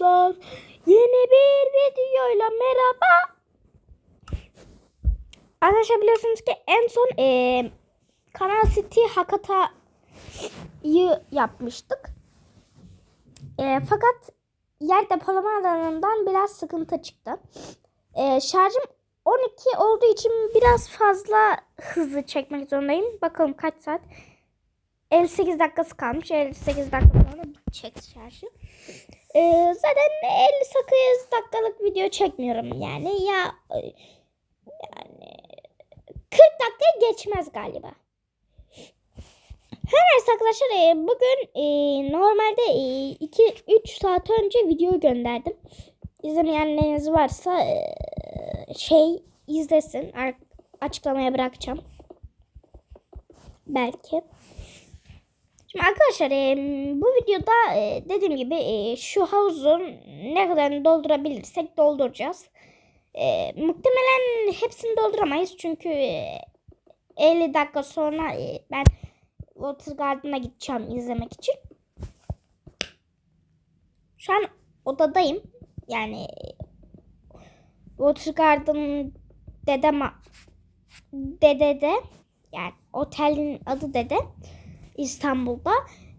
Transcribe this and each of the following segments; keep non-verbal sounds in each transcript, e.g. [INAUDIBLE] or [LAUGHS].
arkadaşlar. Yeni bir videoyla merhaba. Arkadaşlar biliyorsunuz ki en son eee Kanal City Hakata'yı yapmıştık. Eee, fakat yer depolama alanından biraz sıkıntı çıktı. Eee, şarjım 12 olduğu için biraz fazla hızlı çekmek zorundayım. Bakalım kaç saat. 58 dakikası kalmış. 58 dakika sonra çek şarjı. Ee, zaten 58 dakikalık video çekmiyorum yani. Ya yani 40 dakika geçmez galiba. Neyse arkadaşlar e, bugün e, normalde 2-3 saat önce video gönderdim. İzlemeyenleriniz varsa e, şey izlesin. Açıklamaya bırakacağım. Belki. Şimdi arkadaşlar e, bu videoda e, dediğim gibi e, şu havuzun ne kadarını doldurabilirsek dolduracağız. E, muhtemelen hepsini dolduramayız çünkü e, 50 dakika sonra e, ben Water Garden'a gideceğim izlemek için. Şu an odadayım. Yani Water Garden dedem dedede yani otelin adı dede. İstanbul'da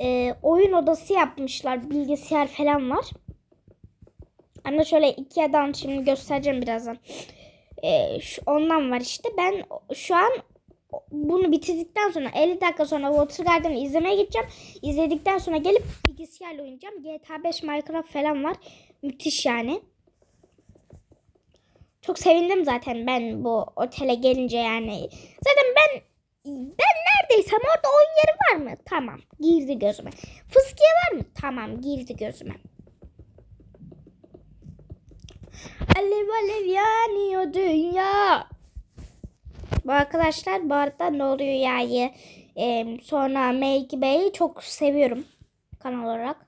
e, oyun odası yapmışlar. Bilgisayar falan var. Ama şöyle Ikea'dan şimdi göstereceğim birazdan. E, şu, ondan var işte. Ben şu an bunu bitirdikten sonra 50 dakika sonra Water Garden'ı izlemeye gideceğim. İzledikten sonra gelip bilgisayarla oynayacağım. GTA 5 Minecraft falan var. Müthiş yani. Çok sevindim zaten ben bu otele gelince yani. Zaten ben ben neredeysem orada oyun yeri var mı? Tamam. Girdi gözüme. Fıskiye var mı? Tamam. Girdi gözüme. Alev alev yanıyor dünya. Bu arkadaşlar bu arada ne oluyor yani? Ee, sonra Make Bey'i çok seviyorum kanal olarak.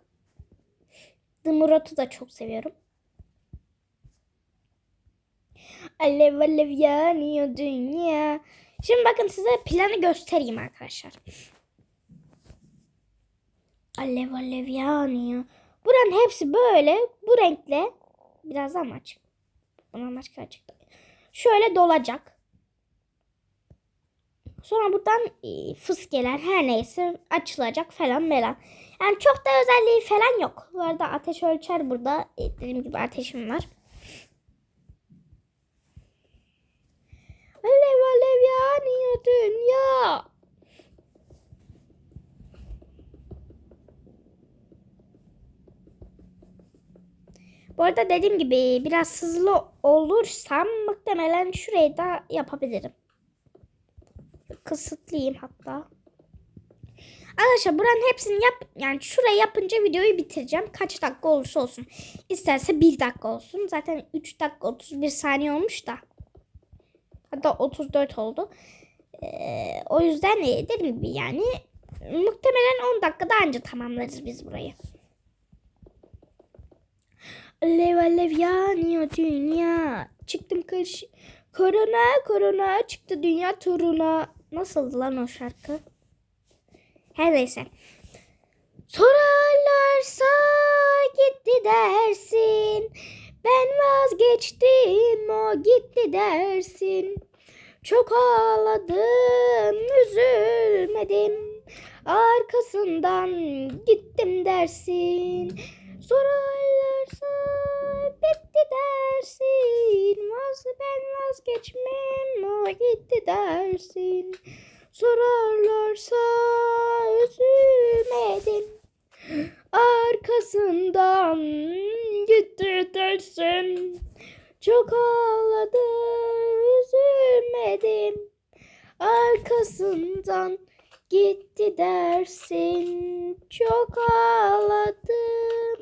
The da çok seviyorum. Alev alev yanıyor dünya. Şimdi bakın size planı göstereyim arkadaşlar. Alev alev yanıyor. Buranın hepsi böyle bu renkle biraz mı açık? Buna başka açık. Şöyle dolacak. Sonra buradan e, fıskeler her neyse açılacak falan falan. Yani çok da özelliği falan yok. Bu arada ateş ölçer burada. E, dediğim gibi ateşim var. Alev alev yanıyor dünya. Bu arada dediğim gibi biraz hızlı olursam muhtemelen şurayı da yapabilirim. Kısıtlıyım hatta. Arkadaşlar buranın hepsini yap yani şurayı yapınca videoyu bitireceğim. Kaç dakika olursa olsun. İsterse 1 dakika olsun. Zaten 3 dakika 31 saniye olmuş da. Hatta 34 oldu. Ee, o yüzden e, dediğim gibi yani muhtemelen 10 dakikada anca tamamlarız biz burayı. Alev alev yanıyor dünya. Çıktım kış. Korona korona çıktı dünya turuna. Nasıldı lan o şarkı? Her neyse. Sorarlarsa gitti dersin. Ben vazgeçtim o gitti dersin. Çok ağladım üzülmedim. Arkasından gittim dersin. Sorarlarsa bitti dersin. Vaz ben vazgeçmem o gitti dersin. Sorarlarsa üzülmedim. Arkasından gitti dersin. Çok ağladım üzülmedim. Arkasından gitti dersin. Çok ağladım.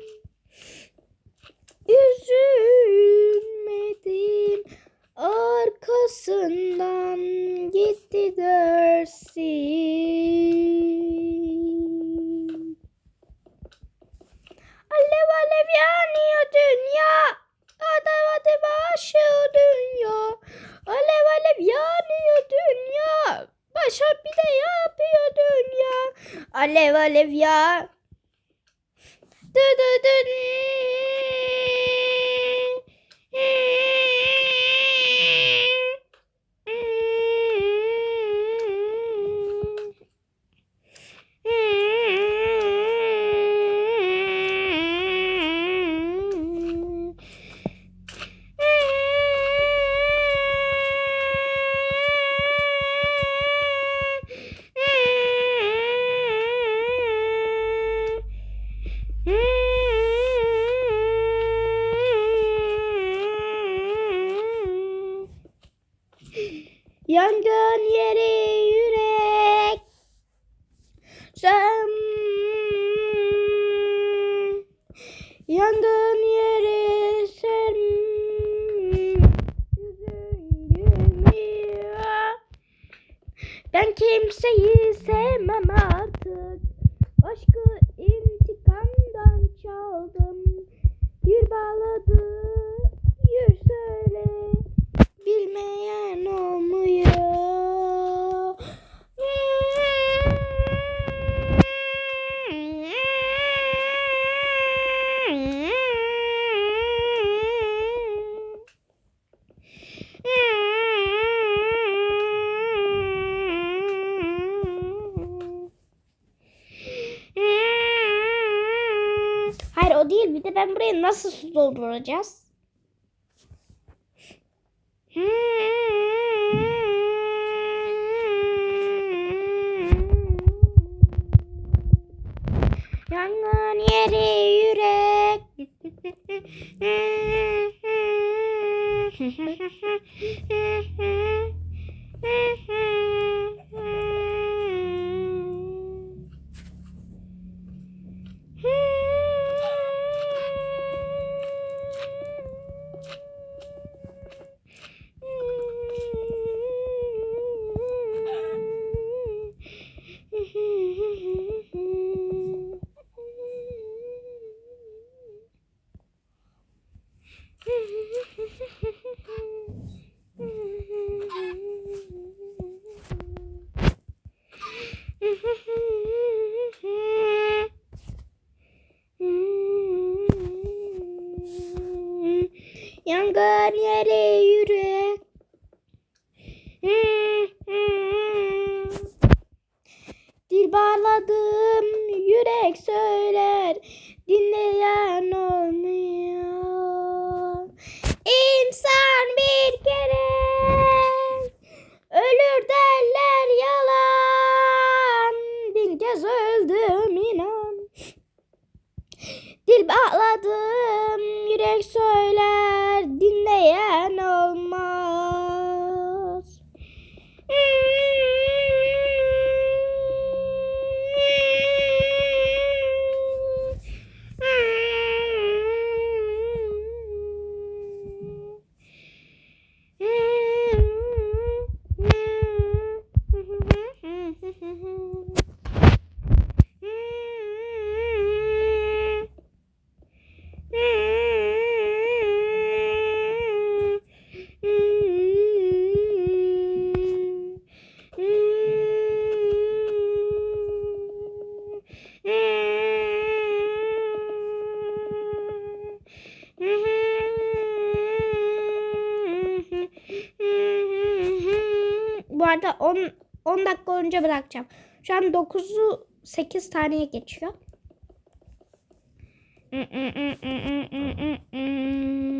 Üzülmedim. Arkasından gitti dersin. Alev alev yanıyor dünya. Alev alev aşıyor dünya. Alev alev yanıyor dünya. Başa bir de yapıyor dünya. Alev alev ya. Dü dü dü. Yangın yeri yürek. Sen Yangın yeri sen Ben kimseyi sevmem artık o değil. Bir de ben buraya nasıl su dolduracağız? Yangın yeri yürek. [LAUGHS] Yangın yeri yürek. arada 10, 10 dakika önce bırakacağım. Şu an 9'u 8 taneye geçiyor. Mm-mm-mm-mm-mm-mm-mm.